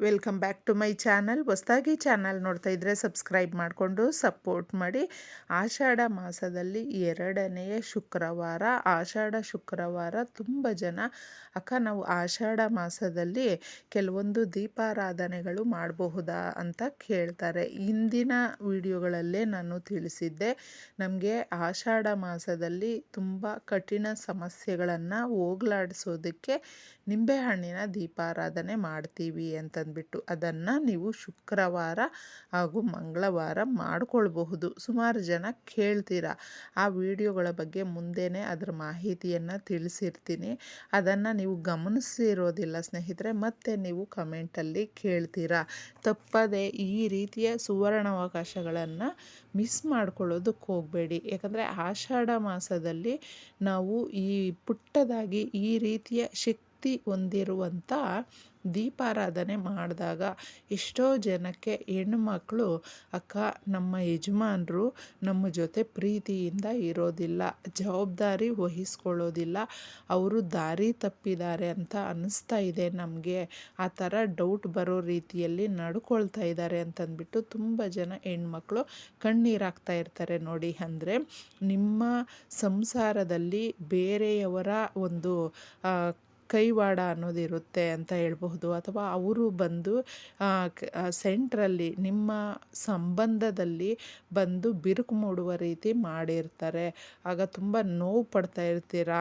Welcome back to my channel ಹೊಸ್ದಾಗಿ channel ನೋಡ್ತಾ ಇದ್ದರೆ ಸಬ್ಸ್ಕ್ರೈಬ್ ಮಾಡಿಕೊಂಡು ಸಪೋರ್ಟ್ ಮಾಡಿ. ಆಷಾಢ ಮಾಸದಲ್ಲಿ ಎರಡನೆಯ ಶುಕ್ರವಾರ, ಆಷಾಢ ಶುಕ್ರವಾರ ತುಂಬ ಜನ, ಅಕ್ಕ ನಾವು ಆಷಾಢ ಮಾಸದಲ್ಲಿ ಕೆಲವೊಂದು ದೀಪಾರಾಧನೆಗಳು ಮಾಡಬಹುದಾ ಅಂತ ಕೇಳ್ತಾರೆ. ಇಂದಿನ ವಿಡಿಯೋಗಳಲ್ಲೇ ನಾನು ತಿಳಿಸಿದ್ದೆ, ನಮಗೆ ಆಷಾಢ ಮಾಸದಲ್ಲಿ ತುಂಬ ಕಠಿಣ ಸಮಸ್ಯೆಗಳನ್ನು ಹೋಗ್ಲಾಡಿಸೋದಕ್ಕೆ ನಿಂಬೆಹಣ್ಣಿನ ದೀಪಾರಾಧನೆ ಮಾಡ್ತೀವಿ ಅಂತಂದ್ಬಿಟ್ಟು ಅದನ್ನು ನೀವು ಶುಕ್ರವಾರ ಹಾಗೂ ಮಂಗಳವಾರ ಮಾಡಿಕೊಳ್ಬಹುದು. ಸುಮಾರು ಜನ ಕೇಳ್ತೀರಾ? ಆ ವಿಡಿಯೋಗಳ ಬಗ್ಗೆ ಮುಂದೆನೇ ಅದರ ಮಾಹಿತಿಯನ್ನು ತಿಳಿಸಿರ್ತೀನಿ. ಅದನ್ನು ನೀವು ಗಮನಿಸಿರೋದಿಲ್ಲ ಸ್ನೇಹಿತರೆ, ಮತ್ತೆ ನೀವು ಕಮೆಂಟಲ್ಲಿ ಕೇಳ್ತೀರಾ? ತಪ್ಪದೆ ಈ ರೀತಿಯ ಸುವರ್ಣಾವಕಾಶಗಳನ್ನು ಮಿಸ್ ಮಾಡ್ಕೊಳ್ಳೋದಕ್ಕೆ ಹೋಗಬೇಡಿ. ಯಾಕಂದರೆ ಆಷಾಢ ಮಾಸದಲ್ಲಿ ನಾವು ಈ ಪುಟ್ಟದಾಗಿ ಈ ರೀತಿಯ ಶಕ್ತಿ ಹೊಂದಿರುವಂಥ ದೀಪಾರಾಧನೆ ಮಾಡಿದಾಗ ಎಷ್ಟೋ ಜನಕ್ಕೆ ಹೆಣ್ಣುಮಕ್ಕಳು ಅಕ್ಕ, ನಮ್ಮ ಯಜಮಾನರು ನಮ್ಮ ಜೊತೆ ಪ್ರೀತಿಯಿಂದ ಇರೋದಿಲ್ಲ, ಜವಾಬ್ದಾರಿ ವಹಿಸ್ಕೊಳ್ಳೋದಿಲ್ಲ, ಅವರು ದಾರಿ ತಪ್ಪಿದ್ದಾರೆ ಅಂತ ಅನ್ನಿಸ್ತಾ ಇದೆ ನಮಗೆ. ಆ ಥರ ಡೌಟ್ ಬರೋ ರೀತಿಯಲ್ಲಿ ನಡ್ಕೊಳ್ತಾ ಇದ್ದಾರೆ ಅಂತಂದ್ಬಿಟ್ಟು ತುಂಬ ಜನ ಹೆಣ್ಮಕ್ಳು ಕಣ್ಣೀರಾಗ್ತಾ ಇರ್ತಾರೆ ನೋಡಿ. ಅಂದರೆ ನಿಮ್ಮ ಸಂಸಾರದಲ್ಲಿ ಬೇರೆಯವರ ಒಂದು ಕೈವಾಡ ಅನ್ನೋದಿರುತ್ತೆ ಅಂತ ಹೇಳ್ಬಹುದು. ಅಥವಾ ಅವರು ಬಂದು ಸೆಂಟ್ರಲ್ಲಿ ನಿಮ್ಮ ಸಂಬಂಧದಲ್ಲಿ ಬಂದು ಬಿರುಕು ಮೂಡುವ ರೀತಿ ಮಾಡಿರ್ತಾರೆ. ಆಗ ತುಂಬ ನೋವು ಪಡ್ತಾ ಇರ್ತೀರಾ?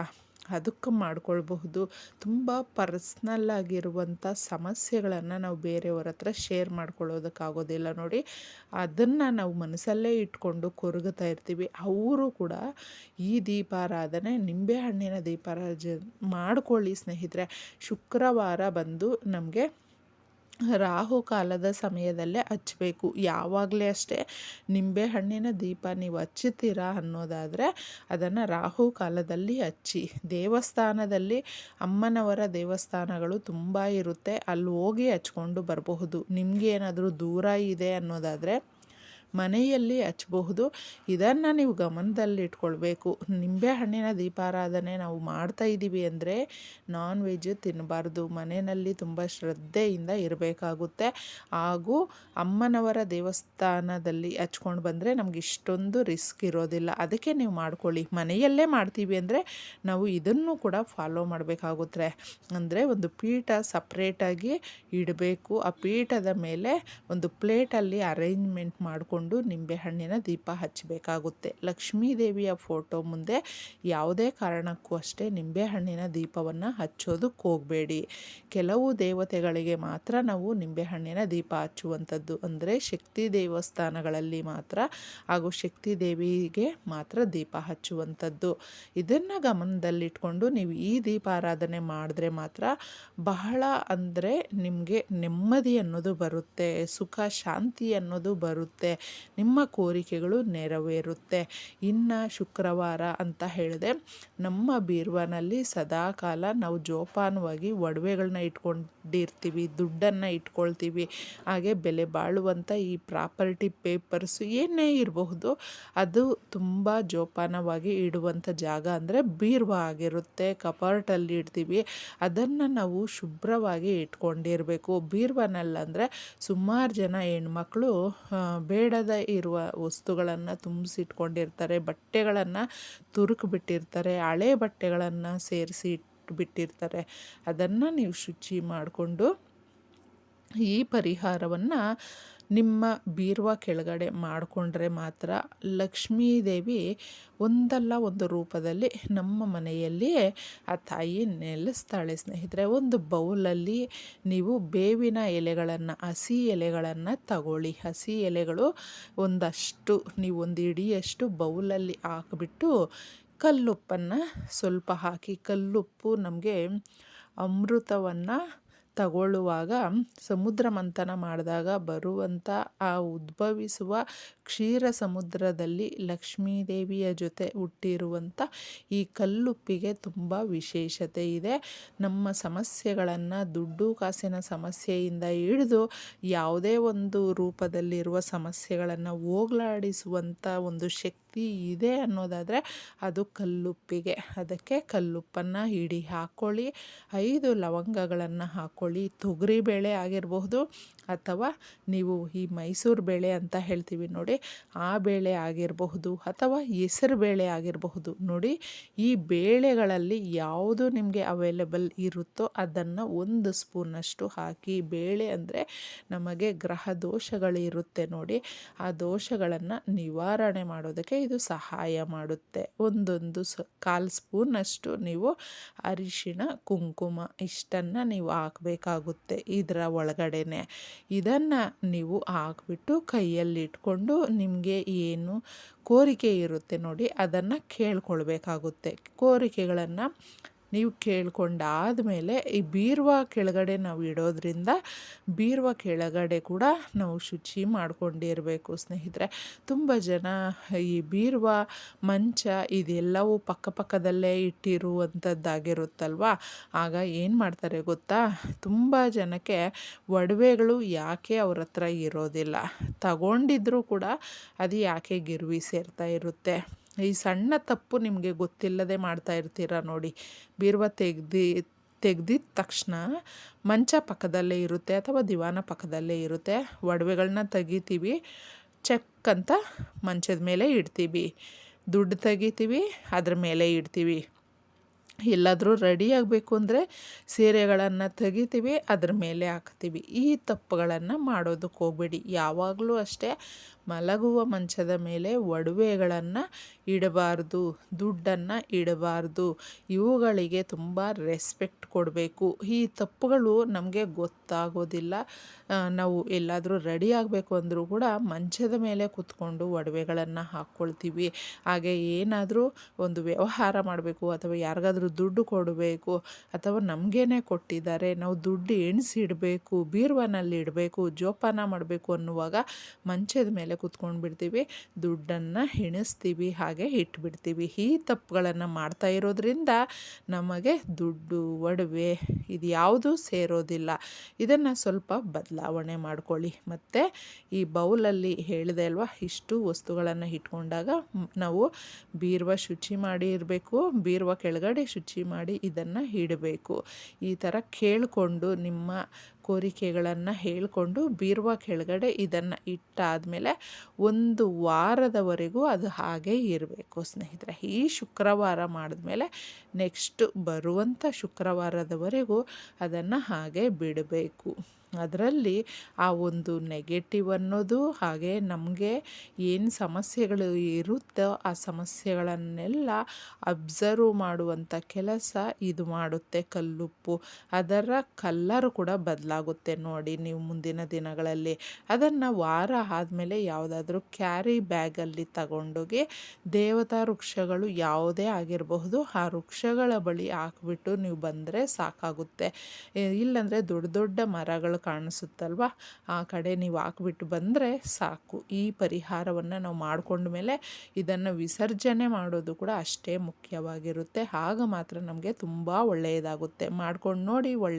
ಅದಕ್ಕೆ ಮಾಡ್ಕೊಳ್ಬಹುದು. ತುಂಬ ಪರ್ಸ್ನಲ್ ಆಗಿರುವಂಥ ಸಮಸ್ಯೆಗಳನ್ನು ನಾವು ಬೇರೆಯವ್ರ ಹತ್ರ ಶೇರ್ ಮಾಡ್ಕೊಳ್ಳೋದಕ್ಕಾಗೋದಿಲ್ಲ ನೋಡಿ. ಅದನ್ನು ನಾವು ಮನಸ್ಸಲ್ಲೇ ಇಟ್ಕೊಂಡು ಕೊರಗುತ್ತಾ ಇರ್ತೀವಿ. ಅವರು ಕೂಡ ಈ ದೀಪಾರಾಧನೆ ನಿಂಬೆಹಣ್ಣಿನ ದೀಪಾರಾಜ ಮಾಡ್ಕೊಳ್ಳಿ ಸ್ನೇಹಿತರೆ. ಶುಕ್ರವಾರ ಬಂದು ನಮಗೆ ರಾಹು ಕಾಲದ ಸಮಯದಲ್ಲೇ ಹಚ್ಚಬೇಕು ಯಾವಾಗಲೇ ಅಷ್ಟೇ ನಿಂಬೆ ಹಣ್ಣಿನ ದೀಪ ನೀವು ಹಚ್ಚುತ್ತೀರಾ ಅನ್ನೋದಾದರೆ ಅದನ್ನು ರಾಹು ಕಾಲದಲ್ಲಿ ಹಚ್ಚಿ. ದೇವಸ್ಥಾನದಲ್ಲಿ ಅಮ್ಮನವರ ದೇವಸ್ಥಾನಗಳು ತುಂಬ ಇರುತ್ತೆ. ಅಲ್ಲಿ ಹೋಗಿ ಹಚ್ಕೊಂಡು ಬರಬಹುದು. ನಿಮಗೇನಾದರೂ ದೂರ ಇದೆ ಅನ್ನೋದಾದರೆ ಮನೆಯಲ್ಲಿ ಹಚ್ಚಬಹುದು. ಇದನ್ನು ನೀವು ಗಮನದಲ್ಲಿಟ್ಕೊಳ್ಬೇಕು. ನಿಂಬೆ ಹಣ್ಣಿನ ದೀಪಾರಾಧನೆ ನಾವು ಮಾಡ್ತಾ ಇದ್ದೀವಿ ಅಂದರೆ ನಾನ್ ವೆಜ್ ತಿನ್ನಬಾರ್ದು ಮನೆಯಲ್ಲಿ ತುಂಬ ಶ್ರದ್ಧೆಯಿಂದ ಇರಬೇಕಾಗುತ್ತೆ. ಹಾಗೂ ಅಮ್ಮನವರ ದೇವಸ್ಥಾನದಲ್ಲಿ ಹಚ್ಕೊಂಡು ಬಂದರೆ ನಮ್ಗೆ ಇಷ್ಟೊಂದು ರಿಸ್ಕ್ ಇರೋದಿಲ್ಲ. ಅದಕ್ಕೆ ನೀವು ಮಾಡ್ಕೊಳ್ಳಿ. ಮನೆಯಲ್ಲೇ ಮಾಡ್ತೀವಿ ಅಂದರೆ ನಾವು ಇದನ್ನು ಕೂಡ ಫಾಲೋ ಮಾಡಬೇಕಾಗುತ್ತೆ. ಅಂದರೆ ಒಂದು ಪೀಠ ಸಪ್ರೇಟಾಗಿ ಇಡಬೇಕು. ಆ ಪೀಠದ ಮೇಲೆ ಒಂದು ಪ್ಲೇಟಲ್ಲಿ ಅರೇಂಜ್ಮೆಂಟ್ ಮಾಡಿಕೊಂಡು ನಿಂಬೆ ನಿಂಬೆಹಣ್ಣಿನ ದೀಪ ಹಚ್ಚಬೇಕಾಗುತ್ತೆ. ಲಕ್ಷ್ಮೀ ದೇವಿಯ ಫೋಟೋ ಮುಂದೆ ಯಾವುದೇ ಕಾರಣಕ್ಕೂ ಅಷ್ಟೇ ನಿಂಬೆಹಣ್ಣಿನ ದೀಪವನ್ನು ಹಚ್ಚೋದಕ್ಕೆ ಹೋಗಬೇಡಿ. ಕೆಲವು ದೇವತೆಗಳಿಗೆ ಮಾತ್ರ ನಾವು ನಿಂಬೆಹಣ್ಣಿನ ದೀಪ ಹಚ್ಚುವಂಥದ್ದು. ಅಂದರೆ ಶಕ್ತಿ ದೇವಸ್ಥಾನಗಳಲ್ಲಿ ಮಾತ್ರ ಹಾಗೂ ಶಕ್ತಿ ದೇವಿಗೆ ಮಾತ್ರ ದೀಪ ಹಚ್ಚುವಂಥದ್ದು. ಇದನ್ನು ಗಮನದಲ್ಲಿಟ್ಕೊಂಡು ನೀವು ಈ ದೀಪಾರಾಧನೆ ಮಾಡಿದ್ರೆ ಮಾತ್ರ ಬಹಳ ಅಂದರೆ ನಿಮಗೆ ನೆಮ್ಮದಿ ಅನ್ನೋದು ಬರುತ್ತೆ, ಸುಖ, ಶಾಂತಿ ಅನ್ನೋದು ಬರುತ್ತೆ. ನಿಮ್ಮ ಕೋರಿಕೆಗಳು ನೆರವೇರುತ್ತೆ. ಇನ್ನು ಶುಕ್ರವಾರ ಅಂತ ಹೇಳಿದೆ, ನಮ್ಮ ಬೀರ್ವಾನಲ್ಲಿ ಸದಾಕಾಲ ನಾವು ಜೋಪಾನವಾಗಿ ಒಡವೆಗಳನ್ನ ಇಟ್ಕೊಂಡಿರ್ತೀವಿ, ದುಡ್ಡನ್ನು ಇಟ್ಕೊಳ್ತೀವಿ. ಹಾಗೆ ಬೆಲೆ ಬಾಳುವಂಥ ಈ ಪ್ರಾಪರ್ಟಿ ಪೇಪರ್ಸು ಏನೇ ಇರಬಹುದು, ಅದು ತುಂಬ ಜೋಪಾನವಾಗಿ ಇಡುವಂಥ ಜಾಗ ಅಂದರೆ ಬೀರ್ವ ಆಗಿರುತ್ತೆ. ಕಪಾರ್ಟಲ್ಲಿ ಇಡ್ತೀವಿ. ಅದನ್ನು ನಾವು ಶುಭ್ರವಾಗಿ ಇಟ್ಕೊಂಡಿರಬೇಕು. ಬೀರ್ವನಲ್ಲಂದರೆ ಸುಮಾರು ಜನ ಹೆಣ್ಮಕ್ಳು ಬೇಡದ ಇರುವ ವಸ್ತುಗಳನ್ನು ತುಂಬಿಸಿಟ್ಕೊಂಡಿರ್ತಾರೆ, ಬಟ್ಟೆಗಳನ್ನು ತುರುಕು ಬಿಟ್ಟಿರ್ತಾರೆ ಹಳೆ ಬಟ್ಟೆಗಳನ್ನು ಸೇರಿಸಿ ಇಟ್ಬಿಟ್ಟಿರ್ತಾರೆ. ಅದನ್ನು ನೀವು ಶುಚಿ ಮಾಡಿಕೊಂಡು ಈ ಪರಿಹಾರವನ್ನು ನಿಮ್ಮ ಬೀರುವ ಕೆಳಗಡೆ ಮಾಡಿಕೊಂಡ್ರೆ ಮಾತ್ರ ಲಕ್ಷ್ಮೀದೇವಿ ಒಂದಲ್ಲ ಒಂದು ರೂಪದಲ್ಲಿ ನಮ್ಮ ಮನೆಯಲ್ಲಿಯೇ ಆ ತಾಯಿ ನೆಲೆಸ್ತಾಳೆ. ಸ್ನೇಹಿತರೆ, ಒಂದು ಬೌಲಲ್ಲಿ ನೀವು ಬೇವಿನ ಎಲೆಗಳನ್ನು, ಹಸಿ ಎಲೆಗಳನ್ನು ತಗೊಳ್ಳಿ. ಹಸಿ ಎಲೆಗಳು ಒಂದಷ್ಟು, ನೀವು ಒಂದು ಇಡಿಯಷ್ಟು ಬೌಲಲ್ಲಿ ಹಾಕಿಬಿಟ್ಟು ಕಲ್ಲುಪ್ಪನ್ನು ಸ್ವಲ್ಪ ಹಾಕಿ, ಕಲ್ಲುಪ್ಪು ನಮಗೆ ಅಮೃತವನ್ನು ತಗೊಳ್ಳುವಾಗ ಸಮುದ್ರ ಮಂಥನ ಮಾಡಿದಾಗ ಬರುವಂಥ ಆ ಉದ್ಭವಿಸುವ ಕ್ಷೀರ ಸಮುದ್ರದಲ್ಲಿ ಲಕ್ಷ್ಮೀದೇವಿಯ ಜೊತೆ ಹುಟ್ಟಿರುವಂಥ ಈ ಕಲ್ಲುಪ್ಪಿಗೆ ತುಂಬ ವಿಶೇಷತೆ ಇದೆ. ನಮ್ಮ ಸಮಸ್ಯೆಗಳನ್ನು, ದುಡ್ಡು ಕಾಸಿನ ಸಮಸ್ಯೆಯಿಂದ ಹಿಡಿದು ಯಾವುದೇ ಒಂದು ರೂಪದಲ್ಲಿರುವ ಸಮಸ್ಯೆಗಳನ್ನು ಹೋಗ್ಲಾಡಿಸುವಂಥ ಒಂದು ಶಕ್ತಿ ಇದೆ ಅನ್ನೋದಾದರೆ ಅದು ಕಲ್ಲುಪ್ಪಿಗೆ. ಅದಕ್ಕೆ ಕಲ್ಲುಪ್ಪನ್ನು ಹಿಡಿ ಹಾಕ್ಕೊಳ್ಳಿ ಐದು ಲವಂಗಗಳನ್ನು ಹಾಕ್ಕೊಳ್ಳಿ ತೊಗರಿಬೇಳೆ ಆಗಿರಬಹುದು ಅಥವಾ ನೀವು ಈ ಮೈಸೂರು ಬೇಳೆ ಅಂತ ಹೇಳ್ತೀವಿ ನೋಡಿ ಆ ಬೇಳೆ ಆಗಿರಬಹುದು ಅಥವಾ ಹೆಸರು ಬೇಳೆ ಆಗಿರಬಹುದು. ನೋಡಿ, ಈ ಬೇಳೆಗಳಲ್ಲಿ ಯಾವುದು ನಿಮಗೆ ಅವೈಲೇಬಲ್ ಇರುತ್ತೋ ಅದನ್ನು ಒಂದು ಸ್ಪೂನಷ್ಟು ಹಾಕಿ, ಬೇಳೆ ಅಂದರೆ ನಮಗೆ ಗ್ರಹ ದೋಷಗಳಿರುತ್ತೆ ನೋಡಿ, ಆ ದೋಷಗಳನ್ನು ನಿವಾರಣೆ ಮಾಡೋದಕ್ಕೆ ಇದು ಸಹಾಯ ಮಾಡುತ್ತೆ. ಒಂದೊಂದು ಸ, ಕಾಲು ಸ್ಪೂನಷ್ಟು ನೀವು ಅರಿಶಿಣ, ಕುಂಕುಮ ಇಷ್ಟನ್ನು ನೀವು ಹಾಕಬೇಕಾಗುತ್ತೆ ಇದರ ಒಳಗಡೆನೆ. ಇದನ್ನು ನೀವು ಹಾಕ್ಬಿಟ್ಟು ಕೈಯಲ್ಲಿ ಇಟ್ಕೊಂಡು ನಿಮಗೆ ಏನು ಕೋರಿಕೆ ಇರುತ್ತೆ ನೋಡಿ ಅದನ್ನು ಕೇಳ್ಕೊಳ್ಬೇಕಾಗುತ್ತೆ. ಕೋರಿಕೆಗಳನ್ನು ನೀವು ಕೇಳ್ಕೊಂಡಾದಮೇಲೆ ಈ ಬೀರುವ ಕೆಳಗಡೆ ನಾವು ಇಡೋದ್ರಿಂದ ಬೀರುವ ಕೆಳಗಡೆ ಕೂಡ ನಾವು ಶುಚಿ ಮಾಡ್ಕೊಂಡಿರಬೇಕು. ಸ್ನೇಹಿತರೆ, ತುಂಬ ಜನ ಈ ಬೀರುವ ಮಂಚ ಇದೆಲ್ಲವೂ ಪಕ್ಕಪಕ್ಕದಲ್ಲೇ ಇಟ್ಟಿರುವಂಥದ್ದಾಗಿರುತ್ತಲ್ವ? ಆಗ ಏನು ಮಾಡ್ತಾರೆ ಗೊತ್ತಾ? ತುಂಬ ಜನಕ್ಕೆ ಒಡವೆಗಳು ಯಾಕೆ ಅವ್ರ ಹತ್ರ ಇರೋದಿಲ್ಲ. ತಗೊಂಡಿದ್ರೂ ಕೂಡ ಅದು ಯಾಕೆ ಗಿರ್ವಿ ಸೇರ್ತಾ ಇರುತ್ತೆ? ಈ ಸಣ್ಣ ತಪ್ಪು ನಿಮಗೆ ಗೊತ್ತಿಲ್ಲದೆ ಮಾಡ್ತಾ ಇರ್ತೀರ ನೋಡಿ. ಬೀರುವ ತೆಗ್ದು, ತೆಗ್ದಿದ ತಕ್ಷಣ ಮಂಚ ಪಕ್ಕದಲ್ಲೇ ಇರುತ್ತೆ ಅಥವಾ ದಿವಾನ ಪಕ್ಕದಲ್ಲೇ ಇರುತ್ತೆ. ಒಡವೆಗಳನ್ನ ತೆಗಿತೀವಿ. ಚೆಕ್ ಅಂತ ಮಂಚದ ಮೇಲೆ ಇಡ್ತೀವಿ. ದುಡ್ಡು ತೆಗಿತೀವಿ, ಅದ್ರ ಮೇಲೆ ಇಡ್ತೀವಿ. ಎಲ್ಲಾದರೂ ರೆಡಿ ಆಗಬೇಕು ಅಂದರೆ ಸೀರೆಗಳನ್ನು ತೆಗಿತೀವಿ, ಅದ್ರ ಮೇಲೆ ಹಾಕ್ತೀವಿ. ಈ ತಪ್ಪುಗಳನ್ನು ಮಾಡೋದಕ್ಕೆ ಹೋಗಬೇಡಿ. ಯಾವಾಗಲೂ ಅಷ್ಟೇ ಮಲಗುವ ಮಂಚದ ಮೇಲೆ ಒಡವೆಗಳನ್ನು ಇಡಬಾರ್ದು, ದುಡ್ಡನ್ನು ಇಡಬಾರ್ದು. ಇವುಗಳಿಗೆ ತುಂಬ ರೆಸ್ಪೆಕ್ಟ್ ಕೊಡಬೇಕು. ಈ ತಪ್ಪುಗಳು ನಮಗೆ ಗೊತ್ತಾಗೋದಿಲ್ಲ. ನಾವು ಎಲ್ಲಾದರೂ ರೆಡಿ ಆಗಬೇಕು ಅಂದರೂ ಕೂಡ ಮಂಚದ ಮೇಲೆ ಕೂತ್ಕೊಂಡು ಒಡವೆಗಳನ್ನು ಹಾಕ್ಕೊಳ್ತೀವಿ. ಹಾಗೆ ಏನಾದರೂ ಒಂದು ವ್ಯವಹಾರ ಮಾಡಬೇಕು, ಅಥವಾ ಯಾರಿಗಾದರೂ ದುಡ್ಡು ಕೊಡಬೇಕು, ಅಥವಾ ನಮಗೇನೆ ಕೊಟ್ಟಿದ್ದಾರೆ, ನಾವು ದುಡ್ಡು ಎಣಿಸಿಡಬೇಕು, ಬೀರುವನಲ್ಲಿ ಇಡಬೇಕು, ಜೋಪಾನ ಮಾಡಬೇಕು ಅನ್ನುವಾಗ ಮಂಚದ ಮೇಲೆ ಕೂತ್ಕೊಂಡು ಬಿಡ್ತೀವಿ ದುಡ್ಡನ್ನು ಹೆಣಿಸ್ತೀವಿ, ಹಾಗೆ ಇಟ್ಬಿಡ್ತೀವಿ. ಈ ತಪ್ಪುಗಳನ್ನು ಮಾಡ್ತಾ ಇರೋದ್ರಿಂದ ನಮಗೆ ದುಡ್ಡು ಒಡವೆ ಇದು ಯಾವುದೂ ಸೇರೋದಿಲ್ಲ. ಇದನ್ನು ಸ್ವಲ್ಪ ಬದಲಾವಣೆ ಮಾಡ್ಕೊಳ್ಳಿ. ಮತ್ತು ಈ ಬೌಲಲ್ಲಿ ಹೇಳಿದೆ ಅಲ್ವಾ, ಇಷ್ಟು ವಸ್ತುಗಳನ್ನು ಇಟ್ಕೊಂಡಾಗ ನಾವು ಬೀರುವ ಶುಚಿ ಮಾಡಿ ಇರಬೇಕು, ಬೀರುವ ಕೆಳಗಡೆ ಶುಚಿ ಮಾಡಿ ಇದನ್ನು ಇಡಬೇಕು. ಈ ಥರ ಕೇಳಿಕೊಂಡು ನಿಮ್ಮ ಕೋರಿಕೆಗಳನ್ನು ಹೇಳಿಕೊಂಡು ಬೀರುವ ಕೆಳಗಡೆ ಇದನ್ನು ಇಟ್ಟಾದಮೇಲೆ ಒಂದು ವಾರದವರೆಗೂ ಅದು ಹಾಗೆ ಇರಬೇಕು ಸ್ನೇಹಿತರೆ. ಈ ಶುಕ್ರವಾರ ಮಾಡಿದ್ಮೇಲೆ ನೆಕ್ಸ್ಟ್ ಬರುವಂಥ ಶುಕ್ರವಾರದವರೆಗೂ ಅದನ್ನು ಹಾಗೆ ಬಿಡಬೇಕು. ಅದರಲ್ಲಿ ಆ ಒಂದು ನೆಗೆಟಿವ್ ಅನ್ನೋದು ಹಾಗೆ ನಮಗೆ ಏನು ಸಮಸ್ಯೆಗಳು ಇರುತ್ತೋ ಆ ಸಮಸ್ಯೆಗಳನ್ನೆಲ್ಲ ಅಬ್ಸರ್ವ್ ಮಾಡುವಂಥ ಕೆಲಸ ಇದು ಮಾಡುತ್ತೆ ಕಲ್ಲುಪ್ಪು. ಅದರ ಕಲ್ಲರ್ ಕೂಡ ಬದಲಾಗುತ್ತೆ ನೋಡಿ ನೀವು ಮುಂದಿನ ದಿನಗಳಲ್ಲಿ. ಅದನ್ನು ವಾರ ಆದಮೇಲೆ ಯಾವುದಾದ್ರೂ ಕ್ಯಾರಿ ಬ್ಯಾಗಲ್ಲಿ ತಗೊಂಡೋಗಿ ದೇವತಾ ವೃಕ್ಷಗಳು ಯಾವುದೇ ಆಗಿರಬಹುದು ಆ ವೃಕ್ಷಗಳ ಬಳಿ ಹಾಕ್ಬಿಟ್ಟು ನೀವು ಬಂದರೆ ಸಾಕಾಗುತ್ತೆ. ಇಲ್ಲಾಂದರೆ ದೊಡ್ಡ ದೊಡ್ಡ ಮರಗಳು ಕಾಣಿಸುತ್ತಲ್ವ? ಆ ಕಡೆ ನೀವು ಹಾಕ್ಬಿಟ್ಟು ಬಂದರೆ ಸಾಕು. ಈ ಪರಿಹಾರವನ್ನು ನಾವು ಮಾಡಿಕೊಂಡ ಮೇಲೆ ಇದನ್ನು ವಿಸರ್ಜನೆ ಮಾಡೋದು ಕೂಡ ಅಷ್ಟೇ ಮುಖ್ಯವಾಗಿರುತ್ತೆ. ಆಗ ಮಾತ್ರ ನಮಗೆ ತುಂಬ ಒಳ್ಳೆಯದಾಗುತ್ತೆ. ಮಾಡ್ಕೊಂಡು ನೋಡಿ ಒಳ್ಳೆಯ